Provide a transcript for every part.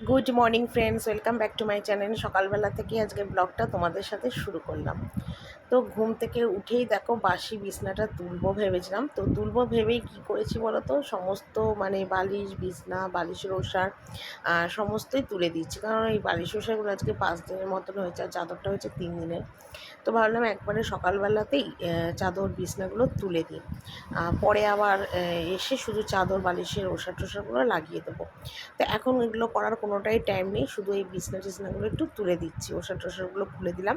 Good morning friends welcome back to my channel সকালবেলা থেকে আজকে ব্লগটা তোমাদের সাথে শুরু করলাম। তো ঘুম থেকে উঠেই দেখো বাসি বিছনাটা তুলবো ভেবেছিলাম। তো তুলবো ভেবেই কি করেছি বলো তো সমস্ত মানে বালিশ, বিছনা বালিশের ওষার সমস্তই তুলে দিচ্ছি কারণ এই বালিশ ওষারগুলো আজকে পাঁচ দিনের মতন হয়েছে, আর চাদরটা হয়েছে তিন দিনের। তো ভাবলাম একবারে সকালবেলাতেই চাদর বিছনাগুলো তুলে দিই। পরে আবার এসে শুধু চাদর, বালিশের ওষার টোষারগুলো লাগিয়ে দেবো। তো এখন এগুলো করার কোনোটাই টাইম নেই, শুধু এই বিছনা টিছনাগুলো একটু তুলে দিচ্ছি, ওষার টোষারগুলো খুলে দিলাম।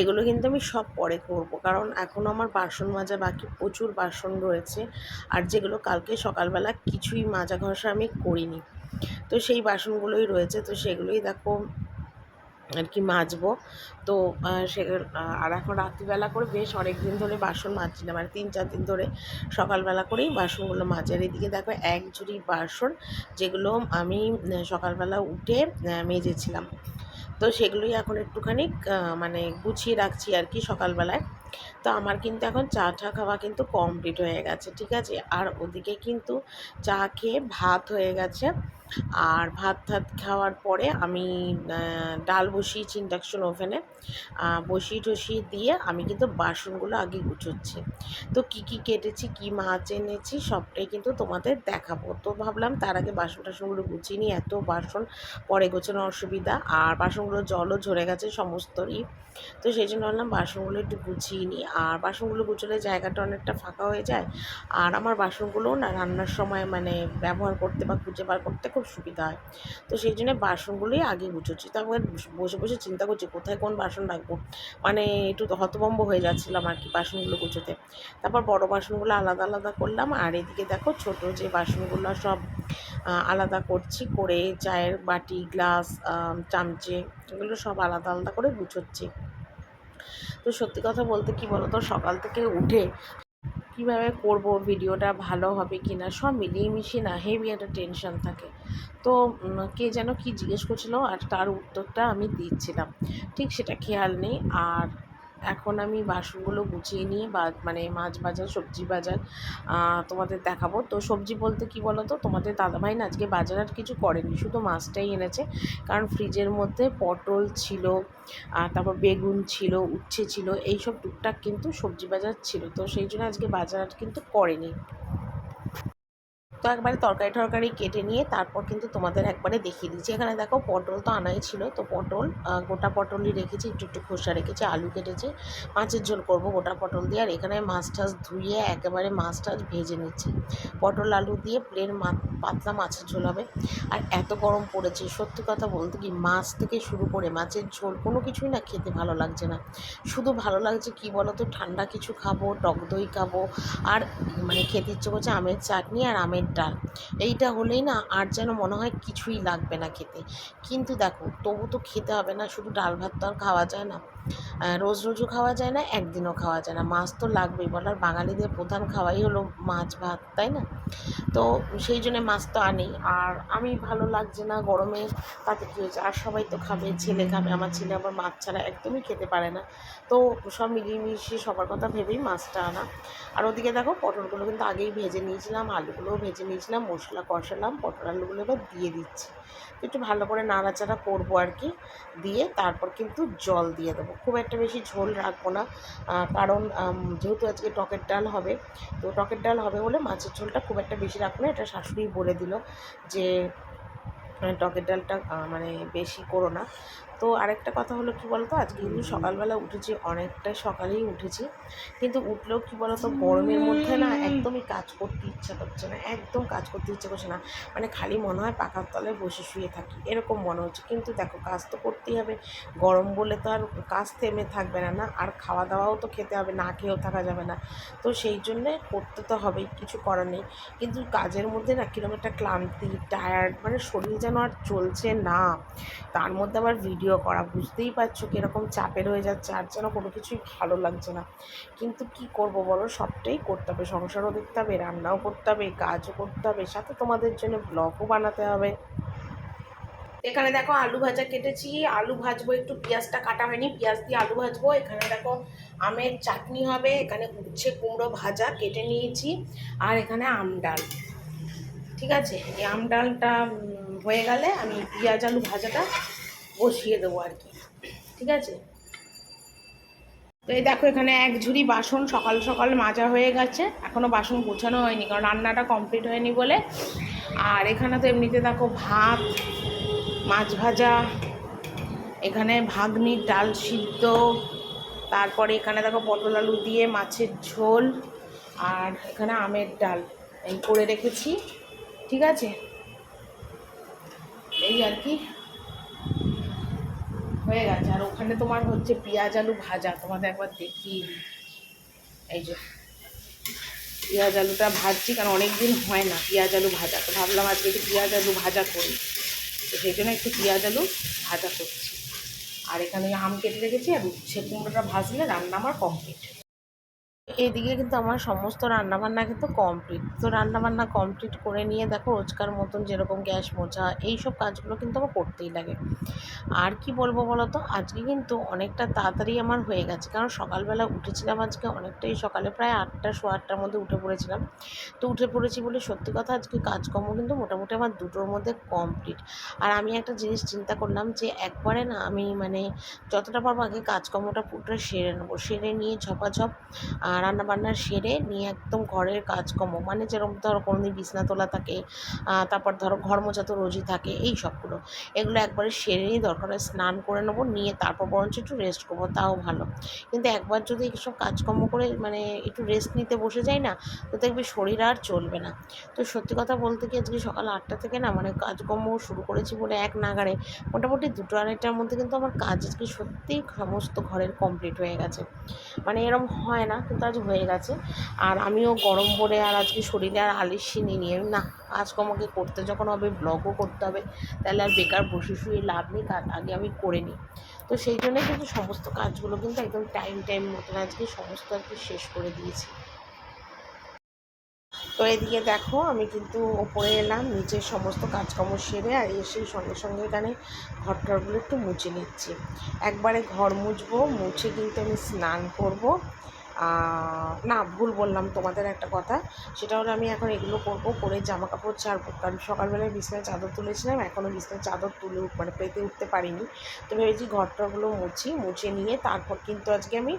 এগুলো কিন্তু আমি সব পরে করব, কারণ এখনও আমার বাসন মাজা বাকি, প্রচুর বাসন রয়েছে। আর যেগুলো কালকে সকালবেলা কিছুই মাজা ঘষা আমি করিনি। তো সেই বাসনগুলোই রয়েছে, তো সেগুলোই দেখো আর কি মাজবো। তো সে আর এখন রাত্রিবেলা করে বেশ অনেক দিন ধরে বাসন মাজছি না মানে তিন, চার দিন ধরে সকালবেলা করেই বাসনগুলো মাজার এদিকে দেখো এক ঝুড়ি বাসন যেগুলো আমি সকালবেলা উঠে মেজেছিলাম। তো সেগুলোই এখন একটুখানি মানে গুছিয়ে রাখছি আর কি সকালবেলায়। তো আমার কিন্তু এখন চা টা খাওয়া কিন্তু কমপ্লিট হয়ে গেছে, ঠিক আছে? আর ওদিকে কিন্তু চা খেয়ে ভাত হয়ে গেছে। আর ভাত টাত খাওয়ার পরে আমি ডাল বসিয়েছি ইন্ডাকশন ওভেনে বসিয়ে টসিয়ে দিয়ে আমি কিন্তু বাসনগুলো আগে গুছোচ্ছি। তো কি কি কেটেছি, কি মাছ এনেছি সবটাই কিন্তু তোমাদের দেখাবো। তো ভাবলাম তার আগে বাসন টাসনগুলো গুছিয়ে নিই, এত বাসন পরে গোছানো অসুবিধা। আর বাসনগুলো জলও ঝরে গেছে সমস্তরই তো সেই জন্য ভাবলাম বাসনগুলো একটু গুছিয়ে নিই। আর বাসনগুলো গুছলে জায়গাটা অনেকটা ফাঁকা হয়ে যায়। আর আমার বাসনগুলো না রান্নার সময় মানে ব্যবহার করতে বা খুঁজে বার করতে খুব সুবিধা হয়। তো সেই জন্য বাসনগুলোই আগে গুছোচ্ছি। তারপর বসে বসে চিন্তা করছি, কোথায় কোন বাসন রাখব? মানে একটু হতভম্ব হয়ে যাচ্ছিলাম আর কি বাসনগুলো গুছোতে। তারপর বড় বাসনগুলো আলাদা আলাদা করলাম আর এদিকে দেখো ছোট যে বাসনগুলো সব আলাদা করছি করে চায়ের বাটি, গ্লাস চামচে এগুলো সব আলাদা আলাদা করে গুছোচ্ছি। তো সত্যি কথা বলতে কি বলতো, সকাল থেকে উঠে কীভাবে করব, ভিডিওটা ভালো হবে কি না সব মিলিয়ে মিশিয়ে না হেভি একটা টেনশন থাকে। তো কে যেন কি জিজ্ঞেস করছিল আর তার উত্তরটা আমি দিচ্ছিলাম। ঠিক সেটা খেয়াল নেই। আর এখন আমি বাসনগুলো গুছিয়ে নিয়ে বা মানে মাছ বাজার সবজি বাজার তোমাদের দেখাবো। তো সবজি বলতে কি বলো তো তোমাদের দাদাভাই না আজকে বাজার আর কিছু করেনি, শুধু মাছটাই এনেছে। কারণ ফ্রিজের মধ্যে পটল ছিল আর তারপর বেগুন ছিল, উচ্ছে ছিল, এইসব টুকটাক কিন্তু সবজি বাজার ছিল। তো সেই জন্য আজকে বাজার আর কিন্তু করেনি। তো একবারে তরকারি টরকারি কেটে নিয়ে তারপর কিন্তু তোমাদের একবারে দেখিয়ে দিচ্ছি। এখানে দেখো পটল তো আনাই ছিল। তো পটল গোটা পটলই রেখেছি, একটু একটু খোসা রেখেছি, আলু কেটেছি, মাছের ঝোল করব গোটা পটল দিয়ে। আর এখানে মাছ টাছ ধুয়ে একেবারে মাছ টাছ ভেজে নিচ্ছি। পটল, আলু দিয়ে প্লেন পাতলা মাছের ঝোল হবে। আর এত গরম পড়েছে, সত্যি কথা বলতে কি, মাছ থেকে শুরু করে মাছের ঝোল কোনো কিছুই না খেতে ভালো লাগছে না। শুধু ভালো লাগছে কি বলো তো ঠান্ডা কিছু খাব, টক দই খাব, আর মানে খেতে ইচ্ছে করছে আমের চাটনি আর আমের ডাল এইটা হলেই না আর যেন মনে হয় কিছুই লাগবে না খেতে। কিন্তু দেখো, তবু তো খেতে হবে না, শুধু ডাল ভাত তো আর খাওয়া যায় না। রোজ রোজও খাওয়া যায় না, একদিনও খাওয়া যায় না। মাছ তো লাগবেই, বলার বাঙালিদের প্রধান খাওয়াই হলো মাছ ভাত, তাই না? তো সেই জন্যে মাছ তো আনি আর আমি ভালো লাগছে না, গরমে তাতে কী হয়েছে? আর সবাই তো খাবে, ছেলে খাবে, আমার ছেলে আবার মাছ ছাড়া একদমই খেতে পারে না। তো সব মিলিয়ে মিশিয়ে সবার কথা ভেবেই মাছটা আনা। আর ওদিকে দেখো, পটলগুলো কিন্তু আগেই ভেজে নিয়েছিলাম, আলুগুলোও ভেজে নিয়েছিলাম, মশলা কষালাম, পটল আলুগুলো এবার দিয়ে দিচ্ছি। একটু ভালো করে নাড়াচাড়া করব আর কি, দিয়ে তারপর কিন্তু জল দিয়ে দেবো। খুব একটা বেশি ঝোল রাখব না কারণ যেহেতু আজকে টকের ডাল হবে, তো টকের ডাল হবে বলে মাছের ঝোলটা খুব একটা বেশি রাখব না, এটা শাশুড়ি বলে দিল যে টকের ডালটা মানে বেশি করো না। তো আরেকটা কথা হলো, কি বলতো? আজকে কিন্তু সকালবেলা উঠেছি, অনেকটাই সকালেই উঠেছি। কিন্তু উঠলেও কি বলতো, গরমের মধ্যে না একদমই কাজ করতে ইচ্ছা করছে না, একদম কাজ করতে ইচ্ছে করছে না। মানে খালি মনে হয় পাখার তলায় বসে শুয়ে থাকি, এরকম মনে হচ্ছে। কিন্তু দেখো, কাজ তো করতেই হবে। গরম বলে তো আর কাজ থেমে থাকবে না না? আর খাওয়া দাওয়াও তো খেতে হবে, না খেয়েও থাকা যাবে না। তো সেই জন্যে করতে তো হবেই, কিছু করার নেই। কিন্তু কাজের মধ্যে না কীরকম একটা ক্লান্তি টায়ার্ড মানে শরীর যেন আর চলছে না। তার মধ্যে আবার ভিডিও করা, বুঝতেই পারছ কীরকম চাপের হয়ে যাচ্ছে আর যেন কোনো কিছুই ভালো লাগছে না। কিন্তু কি করব বলো? সবটাই করতে হবে। সংসারও দেখতে হবে, রান্নাও করতে হবে, কাজও করতে হবে, সাথে তোমাদের জন্য ব্লগও বানাতে হবে। এখানে দেখো আলু ভাজা কেটেছি। আলু ভাজবো, একটু পেঁয়াজটা কাটা হয়নি, পেঁয়াজ দিয়ে আলু ভাজবো। এখানে দেখো আমের চাটনি হবে, এখানে উচ্ছে কুমড়ো ভাজা কেটে নিয়েছি। আর এখানে আম ডাল। ঠিক আছে? এই আম ডালটা হয়ে গেলে আমি পেঁয়াজ আলু ভাজাটা বসিয়ে দেবো আর কি। ঠিক আছে? তো এই দেখো এখানে এক ঝুড়ি বাসন সকাল সকাল মাজা হয়ে গেছে। এখনও বাসন গোছানো হয়নি, কারণ রান্নাটা কমপ্লিট হয়নি বলে। আর এখানে তো এমনিতে দেখো ভাত, মাছ ভাজা, এখানে ভাগনির ডাল সিদ্ধ, তারপরে এখানে দেখো পটল আলু দিয়ে মাছের ঝোল, আর এখানে আমের ডাল এই করে রেখেছি। ঠিক আছে? এই আর কি। হয়ে গেছে। আর ওখানে তোমার হচ্ছে পেঁয়াজ আলু ভাজা, তোমাদের একবার দেখি। এই যে, পেঁয়াজ আলুটা ভাজছি, কারণ অনেক দিন হয় না পেঁয়াজ আলু ভাজা। তো ভাবলাম আজকে একটু পেঁয়াজ আলু ভাজা করি। তো সেই জন্য একটু পেঁয়াজ আলু ভাজা করছি। আর এখানে আম কেটে রেখেছি, আর উচ্ছে কুমড়োটা ভাজলে রান্না আমার কমপ্লিট এদিকে কিন্তু আমার সমস্ত রান্নাবান্না কিন্তু কমপ্লিট তো রান্নাবান্না কমপ্লিট করে নিয়ে দেখো রোজকার মতন যেরকম গ্যাস মোছা এই সব কাজগুলো কিন্তু আমার করতেই লাগে। আর কি বলব বলো তো আজকে কিন্তু অনেকটা তাড়াতাড়ি আমার হয়ে গেছে, কারণ সকালবেলা উঠেছিলাম আজকে অনেকটাই সকালে, প্রায় আটটা, সোয়া আটটার মধ্যে উঠে পড়েছিলাম। তো উঠে পড়েছি বলে সত্যি কথা আজকে কাজকর্ম কিন্তু মোটামুটি আমার দুটোর মধ্যে কমপ্লিট আর আমি একটা জিনিস চিন্তা করলাম যে একবারে না আমি মানে যতটা পারব আগে কাজকর্মটা পুরোটা সেরে নেব, সেরে নিয়ে ঝপাঝপ। আহ, রান্নাবান্না সেরে নিয়ে একদম ঘরের কাজকর্ম। মানে যেরকম ধরো কোনো দিন বিছনা তোলা থাকে তারপর ধরো ঘর মোছা তো রোজই থাকে এই সবগুলো। এগুলো একবারে সেরে নিয়ে দরকার হয় স্নান করে নেব নিয়ে তারপর বরঞ্চ একটু রেস্ট করব তাও ভালো। কিন্তু একবার যদি এইসব কাজকর্ম করে মানে একটু রেস্ট নিতে বসে যাই না তো দেখবি শরীর আর চলবে না। তো সত্যি কথা বলতে কি আজকে সকাল আটটা থেকে না মানে কাজকর্ম শুরু করেছি বলে এক নাগারে মোটামুটি দুটো আড়াইটার মধ্যে কিন্তু আমার কাজ আজকে সত্যিই সমস্ত ঘরের কমপ্লিট হয়ে গেছে। মানে এরম হয় না কিন্তু আজ হয়ে গেছে। আর আমিও গরম পড়ে আর আজকে শরীরে আর আলিসি নিয়ে না কাজকর্মকে করতে যখন হবে ব্লগও করতে হবে, তাহলে আর বেকার বসে শুয়ে লাভ নেই কাজ আগে আমি করে নিই। তো সেই জন্য কিন্তু সমস্ত কাজগুলো কিন্তু একদম টাইম টাইম মতন আজকে সমস্ত আর কি শেষ করে দিয়েছি। তো এদিকে দেখো, আমি কিন্তু ওপরে এলাম নিচের সমস্ত কাজকর্ম সেরে আর এসেই সঙ্গে সঙ্গে এখানে ঘর টরগুলো একটু মুছে নিচ্ছি। একবারে ঘর মুছবো, মুছে কিন্তু আমি স্নান করব। না, ভুল বললাম তোমাদের একটা কথা। সেটা হলো আমি এখন এগুলো করব করে জামা কাপড় ছাড়বো। কারণ সকালবেলায় বিছনায় চাদর তুলেছিলাম, এখনও বিছনায় চাদর তুলে মানে পেতে উঠতে পারিনি। তো ভেবেছি ঘরটাগুলো মুছি, মুছে নিয়ে তারপর কিন্তু আজকে আমি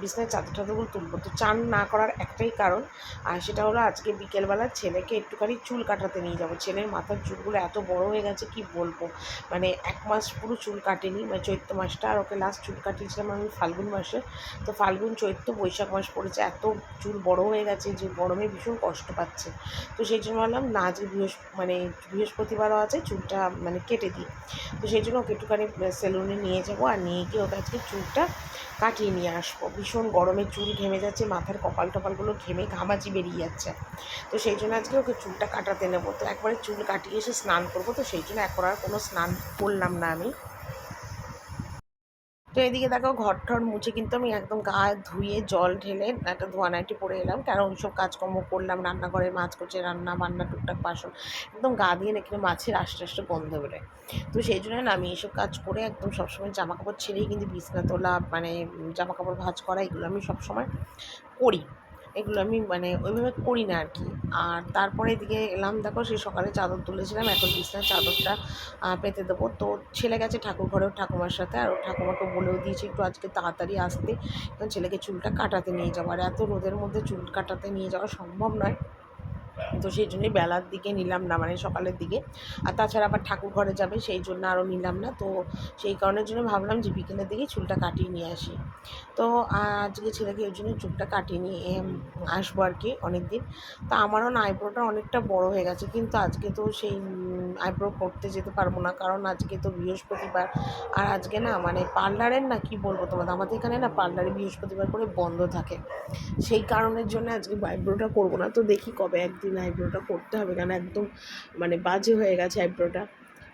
বিছনায় চাদর টাদরগুলো তুলবো। তো চান না করার একটাই কারণ, আর সেটা হলো আজকে বিকেলবেলা ছেলেকে একটুখানি চুল কাটাতে নিয়ে যাব। ছেলের মাথার চুলগুলো এত বড় হয়ে গেছে, কি বলব? মানে এক মাস পুরো চুল কাটেনি মানে চৈত্র মাসটা, আর ওকে লাস্ট চুল কাটিয়েছিলাম আমি ফাল্গুন মাসে। তো ফাল্গুন, চৈত্র, বৈশাখ মাস পড়েছে, এত চুল বড় হয়ে গেছে যে গরমে ভীষণ কষ্ট পাচ্ছে। তো সেই জন্য ভাবলাম, না, আজকে বৃহস্প মানে বৃহস্পতিবারও আছে চুলটা মানে কেটে দিই। তো সেই জন্য ওকে একটুখানি সেলুনে নিয়ে যাব, আর নিয়ে গিয়ে ওকে আজকে চুলটা কাটিয়ে নিয়ে আসব। ভীষণ গরমে চুল ঘেমে যাচ্ছে, মাথার কপাল টপালগুলো ঘেমে ঘামাচি বেরিয়ে যাচ্ছে। তো সেই জন্য আজকে ওকে চুলটা কাটাতে নেব। তো একবারে চুল কাটিয়ে এসে স্নান করব, তো সেই জন্য এখন আর কোনো স্নান করলাম না আমি। তো এদিকে দেখো ঘর ঠর মুছে কিন্তু আমি একদম গা ধুয়ে জল ঢেলে একটা ধোয়া নাইটি পরে এলাম। কেন ওইসব কাজকর্ম করলাম, রান্নাঘরে মাছ করছে রান্না বান্না, টুকটাক বাসন, একদম গা দিয়ে নাকি মাছের আস্তে আস্তে গন্ধ বেরোয়। তো সেই জন্য না আমি এইসব কাজ করে একদম সবসময় জামা কাপড় ছেড়েই কিন্তু বিছনা তোলা মানে জামা কাপড় ভাঁজ করা, এগুলো আমি সবসময় করি। এগুলো আমি মানে ওইভাবে করি না আর কি আর তারপরে এদিকে এলাম, দেখো সেই সকালে চাদর তুলেছিলাম, এখন বিছনার চাদরটা পেতে দেবো। তো ছেলে গেছে ঠাকুর ঘরেও ঠাকুমার সাথে, আর ঠাকুমাকে বলেও দিয়েছি একটু আজকে তাড়াতাড়ি আসতে। কারণ ছেলেকে চুলটা কাটাতে নিয়ে যাব। আর এত রোদের মধ্যে চুল কাটাতে নিয়ে যাওয়া সম্ভব নয়। তো সেই জন্যই বেলার দিকে নিলাম না মানে সকালের দিকে। আর তাছাড়া আবার ঠাকুর ঘরে যাবে, সেই জন্য আরও নিলাম না। তো সেই কারণের জন্য ভাবলাম যে বিকেলের দিকে চুলটা কাটিয়ে নিয়ে আসি। তো আজকে ছেলেকে ওই জন্য চুলটা কাটিয়ে নিয়ে আসব আর কি অনেক দিন তো আমারও না আইব্রোটা অনেকটা বড় হয়ে গেছে, কিন্তু আজকে তো সেই আইব্রো করতে যেতে পারব না। কারণ আজকে তো বৃহস্পতিবার, আর আজকে না মানে পার্লারের না কি বলব তোমাদের, আমাদের এখানে না পার্লারে বৃহস্পতিবার করে বন্ধ থাকে। সেই কারণের জন্য আজকে আইব্রোটা করব না। তো দেখি কবে একদিন আইব্রোটা করতে হবে কারণ একদম মানে বাজে হয়ে গেছে আইব্রোটা।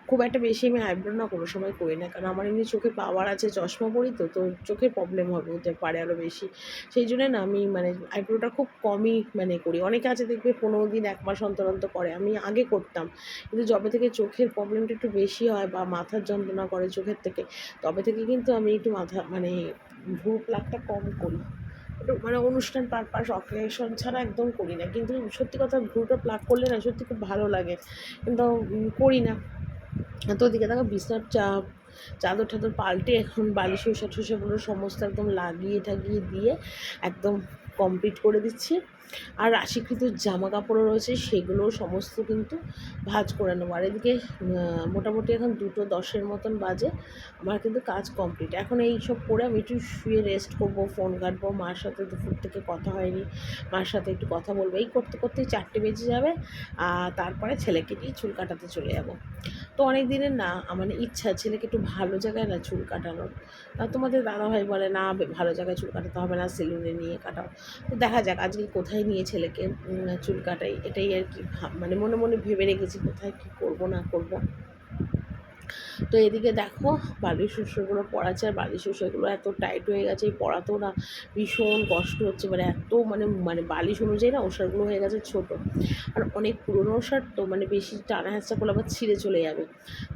খুব একটা বেশি আমি আইব্রো না কোনো সময় করি না কারণ আমার এমনি চোখে পাওয়ার আছে, চশমা পরি তো তো চোখের প্রবলেম হবে হতে পারে আরও বেশি। সেই জন্য না আমি মানে আইব্রোটা খুব কমই মানে করি। অনেকে আছে দেখবে পনেরো দিন, এক মাস অন্তর অন্তর করে। আমি আগে করতাম। কিন্তু যবে থেকে চোখের প্রবলেমটা একটু বেশি হয় বা মাথার যন্ত্রণা করে চোখের থেকে, তবে থেকে কিন্তু আমি একটু মাথা মানে ভ্রু প্লাগটা কম করি। মানে অনুষ্ঠান পারপাস অকেশন ছাড়া একদম করি না। কিন্তু সত্যি কথা ভ্রুটা প্লাক করলে না সত্যি খুব ভালো লাগে। কিন্তু করি না। তো ওদিকে দেখো বিছনার চাপ চাদর টাদর পাল্টে এখন বালিশ ওষা ঠোষাগুলো সমস্ত একদম লাগিয়ে ঠাগিয়ে দিয়ে একদম কমপ্লিট করে দিচ্ছি। আর রাশিকৃত জামা কাপড়ও রয়েছে সেগুলো সমস্ত কিন্তু ভাঁজ করে নেব। আর এদিকে মোটামুটি এখন দুটো দশের মতন বাজে, আমার কিন্তু কাজ কমপ্লিট এখন এই সব করে আমি একটু শুয়ে রেস্ট করব ফোন কাটবো মার সাথে দুপুর থেকে কথা হয়নি, মার সাথে একটু কথা বলব। এই করতে করতেই চারটে বেজে যাবে আর তারপরে ছেলেকে নিয়ে চুল কাটাতে চলে যাব। তো অনেক দিনের না আমার ইচ্ছা, ছেলেকে একটু ভালো জায়গায় না চুল কাটানোর। তোমাদের দাদাভাই বলে, না ভালো জায়গায় চুল কাটাতে হবে না, সেলুনে নিয়ে কাটাও। তো দেখা যাক, আজকে কোথায় নিয়ে ছেলেকে চুল কাটাই, এটাই আর কি মানে মনে মনে ভেবে রেখেছি কোথায় কী করব, না করব। তো এদিকে দেখো বালিশ শুষোগুলো পড়াচ্ছে, আর বালিশ শুষোগুলো এত টাইট হয়ে গেছে পড়াতেও না ভীষণ কষ্ট হচ্ছে মানে এত মানে মানে বালিশ অনুযায়ী না ওষারগুলো হয়ে গেছে ছোট। আর অনেক পুরনো ওষার তো মানে বেশি টানা হেঁচা করলে আবার ছিঁড়ে চলে যাবে।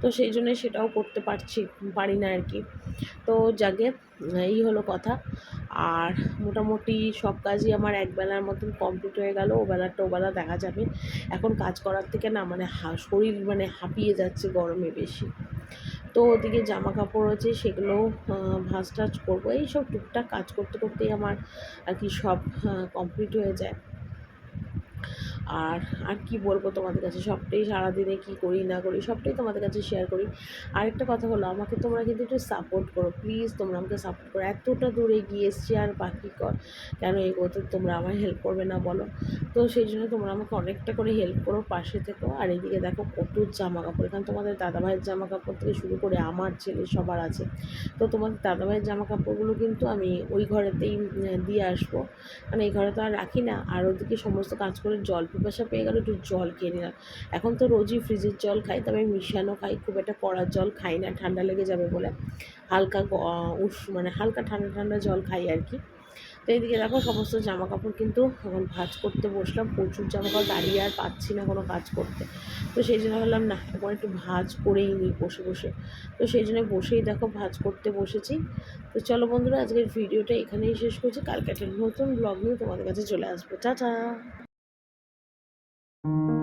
তো সেই জন্য সেটাও করতে পারছি, পারি না আর কি তো যাকে এই হলো কথা। আর মোটামুটি সব কাজই আমার একবেলার মতন কমপ্লিট হয়ে গেল ওবেলাটা ওবেলা দেখা যাবে। এখন কাজ করার থেকে না মানে শরীর মানে হাঁপিয়ে যাচ্ছে গরমে বেশি। তো ওদিকে জামা কাপড় আছে, সেগুলো ভাজ টাজ করব। এইসব টুকটাক কাজ করতে করতেই আমার আর কি সব কমপ্লিট হয়ে যায়। আর আর কি বলব তোমাদের কাছে? সবটাই সারাদিনে কী করি, না করি, সবটাই তোমাদের কাছে শেয়ার করি। আরেকটা কথা হলো, আমাকে তোমরা কিন্তু একটু সাপোর্ট করো। প্লিজ তোমরা আমাকে সাপোর্ট করো। এতটা দূরে গিয়ে এসছি আর বাকি কর। কেন এগোতে তোমরা আমার হেল্প করবে না বলো? তো সেই জন্য তোমরা আমাকে অনেকটা করে হেল্প করো, পাশে থেকো। আর এইদিকে দেখো কত জামা কাপড় এখানে তোমাদের দাদাভাইয়ের জামা কাপড় থেকে শুরু করে আমার ছেলে সবার আছে। তো তোমাদের দাদাভাইয়ের জামা কাপড়গুলো কিন্তু আমি ওই ঘরেতেই দিয়ে আসব। মানে এই ঘরে তো আর রাখি না। আর ওদিকে সমস্ত কাজ করে জল পিপাসা পেয়ে গেলে, একটু জল খেয়ে নিলাম। এখন তো রোজই ফ্রিজের জল খাই, তবে মিশানো খাই, খুব একটা কড়ার জল খাই না, ঠান্ডা লেগে যাবে বলে। হালকা উস মানে হালকা ঠান্ডা ঠান্ডা জল খাই আর কি। তো এইদিকে দেখো সমস্ত জামা কাপড় কিন্তু এখন ভাঁজ করতে বসলাম, প্রচুর জামা কাপড় দাঁড়িয়ে আর পাচ্ছি না কোনো কাজ করতে। তো সেই জন্য ভাবলাম, না, এখন একটু ভাজ করেই নিই বসে বসে। তো সেই জন্য বসেই দেখো ভাঁজ করতে বসেছি। তো চলো বন্ধুরা, আজকের ভিডিওটা এখানেই শেষ করছি। কালকে একটা নতুন ব্লগ নিয়ে তোমাদের কাছে চলে আসব। টাটা! Thank you